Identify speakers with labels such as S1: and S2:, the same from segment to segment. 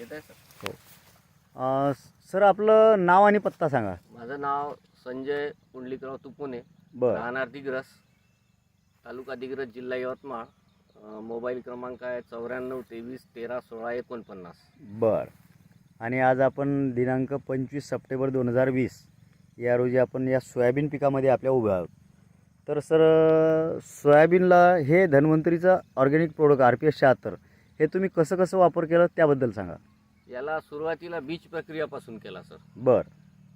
S1: येत आहे सर.
S2: अं, सर आपलं नाव आणि पत्ता सांगा.
S1: माझं नाव संजय पुंडलिकराव तुपुने.
S2: बर.
S1: राहणार दिग्रस तालुका दिग्रस जिल्हा यवतमाळ. अं, मोबाईल क्रमांक आहे चौऱ्याण्णव तेवीस तेरा सोळा एकोणपन्नास.
S2: बर. आणि आज आपण दिनांक पंचवीस सप्टेंबर दोन हजार वीस या रोजी आपण या सोयाबीन पिकामध्ये आपल्या उभे आहोत. तर सर सोयाबीनला हे धन्वंतरीचं organic product R P S शहात्तर हे तुम्ही कसं कसं वापर केलं त्याबद्दल सांगा.
S1: याला सुरुवातीला बीज प्रक्रियापासून केला सर.
S2: बर.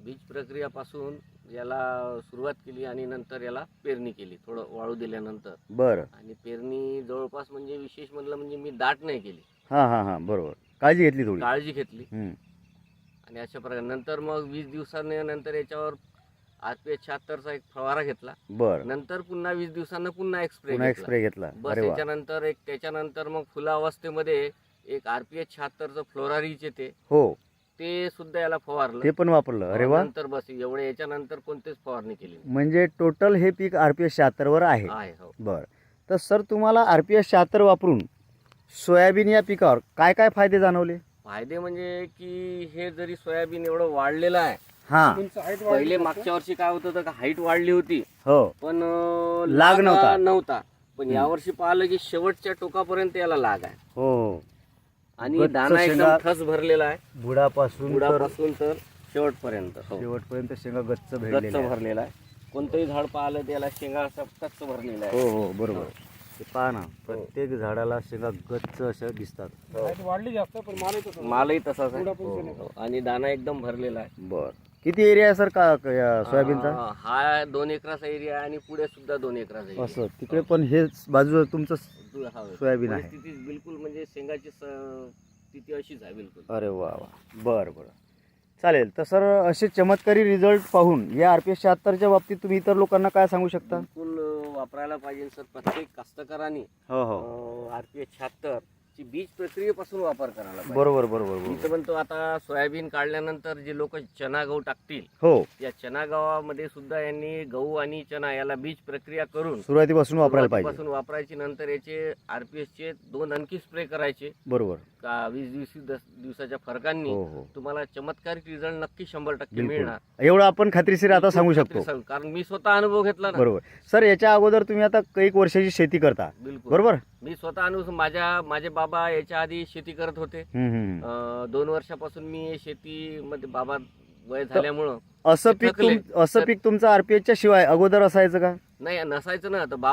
S1: बीज प्रक्रियापासून याला सुरुवात केली आणि नंतर याला पेरणी केली थोडं वाळू दिल्यानंतर.
S2: बरं.
S1: आणि पेरणी जवळपास म्हणजे विशेष म्हणलं म्हणजे मी दाट नाही केली.
S2: हां हां हां बरोबर. काळजी घेतली थोडी.
S1: काळजी घेतली. आणि अशा प्रकारे नंतर मग वीस दिवसाने नंतर याच्यावर एच शहात्तरचा एक फवारा घेतला.
S2: बरं.
S1: नंतर पुन्हा वीस दिवसांना पुन्हा एक स्प्रे
S2: पुन्हा एक
S1: घेतला.
S2: स्प्रे घेतला.
S1: बस
S2: अरे वा.
S1: याच्यानंतर एक त्याच्यानंतर मग फुलावस्थेमध्ये एक आर पी एच शहात्तरचं फ्लोरारीचे ते
S2: हो.
S1: ते सुद्धा याला फवारलं.
S2: ते पण वापरलं. अरे वा.
S1: नंतर बस एवढे याच्यानंतर कोणतेच फवारणी केली नाही.
S2: म्हणजे टोटल हे पीक आर पी एस शहात्तरवर आहे.
S1: आहे हो.
S2: बरं. तर सर तुम्हाला आर पी एस शहात्तर वापरून सोयाबीन या पिकावर काय काय फायदे जाणवले?
S1: फायदे म्हणजे की हे जरी सोयाबीन एवढं वाढलेलं आहे
S2: हां.
S1: पहिले मागच्या वर्षी काय होत होतं का हाईट वाढली होती.
S2: हो.
S1: पण अं,
S2: लाग नव्हता.
S1: नव्हता. पण यावर्षी पाहिलं की शेवटच्या टोकापर्यंत याला लाग आहे.
S2: हो.
S1: आणि
S2: गच्च
S1: दाना एकदम
S2: शेंगा-
S1: ठस भरलेला आहे.
S2: बुडापासून तर
S1: बुडापासून तर शेवटपर्यंत हो.
S2: शेवटपर्यंत शेंगा गच्च
S1: गच्च
S2: भेटलेल्या आहेत.
S1: भरलेला आहे. कोणतंही झाड पाहिलं त्याला शेंगा असं गच्च भरलेला आहे
S2: हो हो बरोबर. ते पहा ना प्रत्येक झाडाला शेंगा गच्च अशा दिसतात.
S3: वाढली जास्त पण
S1: मालही तसाच आहे.
S3: बुडापासून
S1: हो. आणि दाना एकदम भरलेला आहे.
S2: बर. किती एरिया आहे सर का का या सोयाबीनचा?
S1: अं, हा दोन एकराचा एरिया आणि पुढे सुद्धा दोन एकराचा एरिया
S2: असं तिकडे पण हे बाजू तुमचं
S1: दु- हा,
S2: सोयाबीन आहे.
S1: परिस्थिती बिलकुल म्हणजे शेंगाची स- स्थिती अशीच आहे बिलकुल.
S2: अरे वा वा. बरं बरं. चालेल तर सर असे चमत्कारी रिझल्ट पाहून या आर पी एस शहात्तरच्या बाबतीत तुम्ही इतर लोकांना काय सांगू शकता?
S1: बिलकुल अं, वापरायला पाहिजे सर प्रत्येक कास्तकारांनी.
S2: हो हो.
S1: आर पी एच शहात्तर. ची बीज प्रक्रियेपासून वापर करायला पाहिजे.
S2: बरोबर बरोबर
S1: मी
S2: बरोबर
S1: तर म्हणतो आता सोयाबीन काढल्यानंतर जे लोक चना गहू टाकतील
S2: हो.
S1: या चना गव्हामध्ये सुद्धा यांनी गहू आणि चना याला बीज प्रक्रिया करून
S2: सुरुवातीपासून वापरायला पाहिजे.
S1: वापरायची नंतर याचे आरपीएस चे दोन आणखी स्प्रे करायचे.
S2: बरोबर.
S1: वीस दिवशी दस दिवसाच्या फरकांनी
S2: हो हो.
S1: तुम्हाला चमत्कारिक रिझल्ट नक्की शंभर टक्के
S2: बिलकुल.
S1: मिळणार.
S2: एवढं आपण खात्रीशीर आता सांगू शकतो.
S1: सांगू. कारण मी स्वतः अनुभव घेतला ना.
S2: बरोबर. सर याच्या अगोदर तुम्ही आता कैक वर्षाची शेती करता.
S1: बिलकुल.
S2: बरोबर?
S1: मी स्वतः अनुभव माझ्या माझे बाबा याच्या आधी शेती करत होते.
S2: हम्म, हम्म.
S1: अं, दोन वर्षापासून मी शेतीमध्ये बाबा वय झाल्यामुळं
S2: असं
S1: ते
S2: पीक
S1: थकले.
S2: असं पीक तुमचं आरपीएचच्या शिवाय अगोदर असायचं का?
S1: नाही नसायचं ना. तर